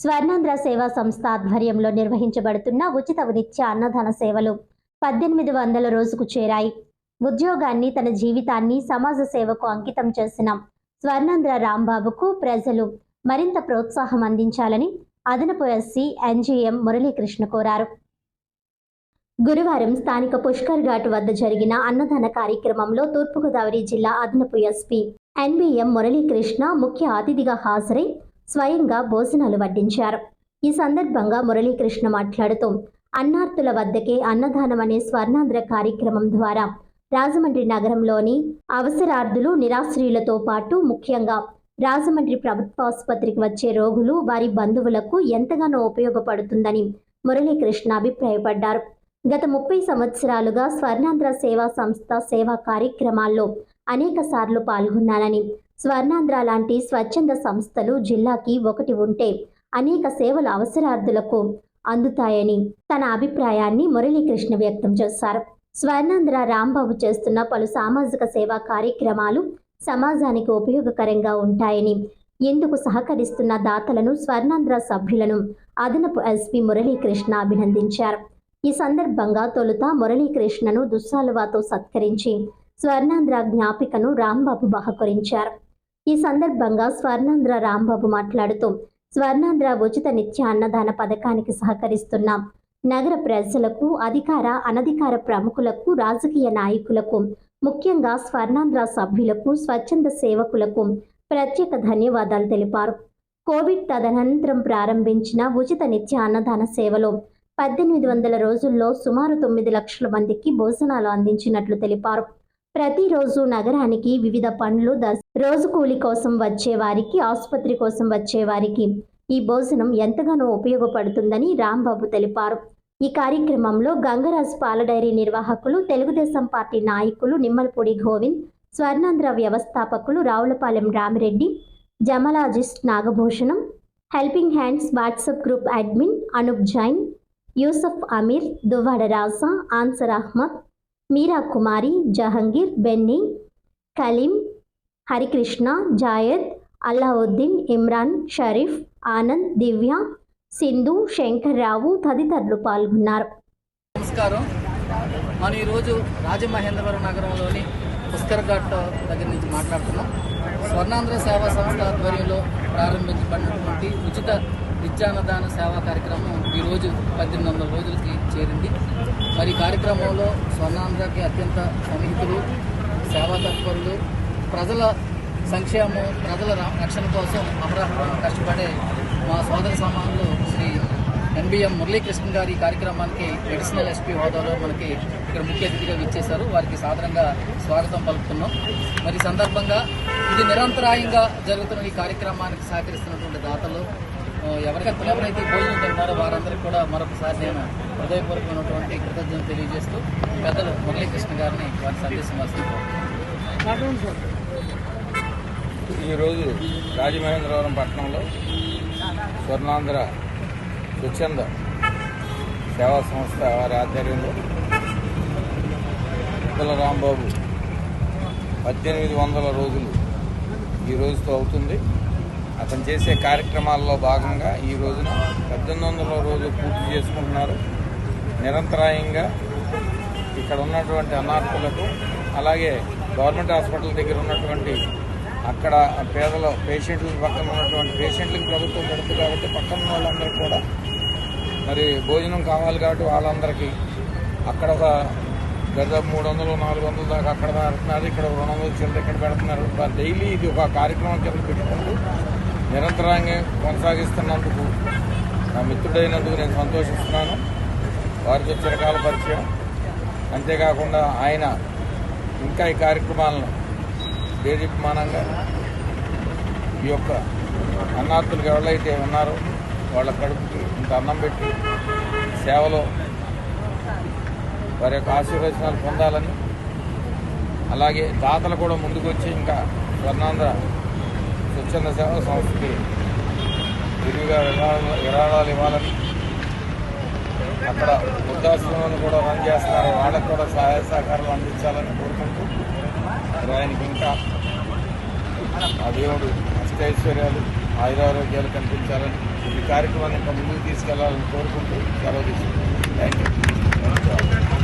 స్వర్ణాంధ్ర సేవా సంస్థ ఆధ్వర్యంలో నిర్వహించబడుతున్న ఉచిత నిత్య అన్నదాన సేవలు పద్దెనిమిది వందల రోజుకు చేరాయి. ఉద్యోగాన్ని తన జీవితాన్ని సమాజ సేవకు అంకితం చేసిన స్వర్ణాంధ్ర రాంబాబుకు ప్రజలు మరింత ప్రోత్సాహం అందించాలని అదనపు ఎస్సీ ఎన్జీఎం మురళీకృష్ణ కోరారు. గురువారం స్థానిక పుష్కర్ ఘాట్ వద్ద జరిగిన అన్నదాన కార్యక్రమంలో తూర్పుగోదావరి జిల్లా అదనపు ఎస్పీ ఎన్బిఎం మురళీకృష్ణ ముఖ్య అతిథిగా హాజరై స్వయంగా భోజనాలు వడ్డించారు. ఈ సందర్భంగా మురళీకృష్ణ మాట్లాడుతూ అన్నార్తుల వద్దకే అన్నదానం అనే స్వర్ణాంధ్ర కార్యక్రమం ద్వారా రాజమండ్రి నగరంలోని అవసరార్థులు నిరాశ్రయులతో పాటు ముఖ్యంగా రాజమండ్రి ప్రభుత్వాసుపత్రికి వచ్చే రోగులు వారి బంధువులకు ఎంతగానో ఉపయోగపడుతుందని మురళీకృష్ణ అభిప్రాయపడ్డారు. గత ముప్పై సంవత్సరాలుగా స్వర్ణాంధ్ర సేవా సంస్థ సేవా కార్యక్రమాల్లో అనేక సార్లు పాల్గొన్నానని స్వర్ణాంధ్ర లాంటి స్వచ్ఛంద సంస్థలు జిల్లాకి ఒకటి ఉంటే అనేక సేవల అవసరార్థులకు అందుతాయని తన అభిప్రాయాన్ని మురళీకృష్ణ వ్యక్తం చేశారు. స్వర్ణాంధ్ర రాంబాబు చేస్తున్న పలు సామాజిక సేవా కార్యక్రమాలు సమాజానికి ఉపయోగకరంగా ఉంటాయని ఎందుకు సహకరిస్తున్న దాతలను స్వర్ణాంధ్ర సభ్యులను అదనపు ఎస్పి మురళీకృష్ణ అభినందించారు. ఈ సందర్భంగా తొలుత మురళీకృష్ణను దుస్సాలువాతో సత్కరించి స్వర్ణాంధ్ర జ్ఞాపికను రాంబాబు బహకరించారు. ఈ సందర్భంగా స్వర్ణాంధ్ర రాంబాబు మాట్లాడుతూ స్వర్ణాంధ్ర ఉచిత నిత్య అన్నదాన పథకానికి సహకరిస్తున్నాం. నగర ప్రజలకు అధికార అనధికార ప్రముఖులకు రాజకీయ నాయకులకు ముఖ్యంగా స్వర్ణాంధ్ర సభ్యులకు స్వచ్ఛంద సేవకులకు ప్రత్యేక ధన్యవాదాలు తెలిపారు. కోవిడ్ తదనంతరం ప్రారంభించిన ఉచిత నిత్య అన్నదాన సేవలో పద్దెనిమిది వందల రోజుల్లో సుమారు తొమ్మిది లక్షల మందికి భోజనాలు అందించినట్లు తెలిపారు. ప్రతిరోజు నగరానికి వివిధ పనులు దర్శ రోజు కూలి కోసం వచ్చేవారికి ఆసుపత్రి కోసం వచ్చేవారికి ఈ భోజనం ఎంతగానో ఉపయోగపడుతుందని రాంబాబు తెలిపారు. ఈ కార్యక్రమంలో గంగరాజు పాల డైరీ నిర్వాహకులు తెలుగుదేశం పార్టీ నాయకులు నిమ్మలపూడి గోవింద్ స్వర్ణాంధ్ర వ్యవస్థాపకులు Ravulapalem Rami Reddy gemologist Nagabhushanam helping hands WhatsApp group admin Anoop Jain Yusuf Amir Duvvada Raja Ansar Ahmed Meera Kumari Jahangir Benny Kaleem Harikrishna Zayed Allauddin Imran Sharif Anand Divya Sindhu Shankar Rao తదితరులు పాల్గొన్నారు. నమస్కారం. మనం ఈరోజు రాజమహేంద్రవరం నగరంలోని పుష్కర్ ఘాట్ దగ్గర నుంచి మాట్లాడుతున్నాం. స్వర్ణాంధ్ర సేవా సంస్థ ఆధ్వర్యంలో ప్రారంభించబడినటువంటి ఉచిత నిత్యాన్నదాన సేవా కార్యక్రమం ఈరోజు పద్దెనిమిది వందల రోజులకి చేరింది. మరి కార్యక్రమంలో స్వర్ణాంధ్రకి అత్యంత సన్నిహితులు సేవా తత్పరులు ప్రజల సంక్షేమం ప్రజల రక్షణ కోసం అమరాహం కష్టపడే మా సోదర సమానులు శ్రీ ఎన్బిఎం మురళీకృష్ణ గారి ఈ కార్యక్రమానికి అడిషనల్ ఎస్పీ హోదాలో మనకి ఇక్కడ ముఖ్య అతిథిగా విచ్చేశారు. వారికి సాధారణంగా స్వాగతం పలుకుతున్నాం. మరి సందర్భంగా ఇది నిరంతరాయంగా జరుగుతున్న ఈ కార్యక్రమానికి సహకరిస్తున్నటువంటి దాతలు ఆ, ఎవరికైతే ఎవరైతే భోజనం తింటారో వారందరికీ కూడా మరొకసారి నేను హృదయపూర్వకమైనటువంటి కృతజ్ఞతలు తెలియజేస్తూ పెద్దలు మురళీకృష్ణ గారిని వారి సందేశం వస్తుంది ఈరోజు రాజమహేంద్రవరం పట్టణంలో స్వర్ణాంధ్ర స్వచ్ఛంద సేవా సంస్థ వారి ఆధ్వర్యంలో పిల్ల రాంబాబు పద్దెనిమిది వందల రోజులు ఈ రోజుతో అవుతుంది. అతను చేసే కార్యక్రమాల్లో భాగంగా ఈ రోజున పద్దెనిమిది వందల రోజు పూర్తి చేసుకుంటున్నారు. నిరంతరాయంగా ఇక్కడ ఉన్నటువంటి అనాథులకు అలాగే గవర్నమెంట్ హాస్పిటల్ దగ్గర ఉన్నటువంటి అక్కడ పేదల పేషెంట్ల పక్కన ఉన్నటువంటి పేషెంట్లకు ప్రభుత్వం పెడుతుంది కాబట్టి పక్కన వాళ్ళందరికీ కూడా మరి భోజనం కావాలి కాబట్టి వాళ్ళందరికీ అక్కడ ఒక దాదాపు మూడు వందలు నాలుగు వందల దాకా అక్కడ పెడుతున్నారు. ఇక్కడ రెండు వందలు చిల్లర ఇక్కడ పెడుతున్నారు. డైలీ ఇది ఒక కార్యక్రమం కింద పెట్టుకుంటూ నిరంతరంగా కొనసాగిస్తున్నందుకు నా మిత్రుడైనందుకు నేను సంతోషిస్తున్నాను. వారితో చిరకాల పరిచయం. అంతేకాకుండా ఆయన ఇంకా ఈ కార్యక్రమాలను దేదీప్యమానంగా ఈ యొక్క అన్నార్థులకు ఎవరైతే ఉన్నారో వాళ్ళ కడుపుకి ఇంత అన్నం పెట్టి సేవలో వారి యొక్క ఆశీర్వచనాలు పొందాలని అలాగే దాతలు కూడా ముందుకు వచ్చి ఇంకా స్వర్ణాంధ్ర స్వచ్ఛంద సేవా సంస్థకి విరివిగా విరాళాలు విరాళాలు ఇవ్వాలని అక్కడ వృద్ధాశ్రమాలను కూడా రన్ చేస్తున్నారు. వాళ్ళకు కూడా సహాయ సహకారాలు అందించాలని కోరుకుంటూ ఆయనకి ఇంకా ఆ దేవుడు అష్టైశ్వర్యాలు ఆయురారోగ్యాలు కనిపించాలని ఈ కార్యక్రమాన్ని ఇంకా ముందుకు తీసుకెళ్ళాలని కోరుకుంటూ సెలవు తీసుకుంటాం థ్యాంక్ యూ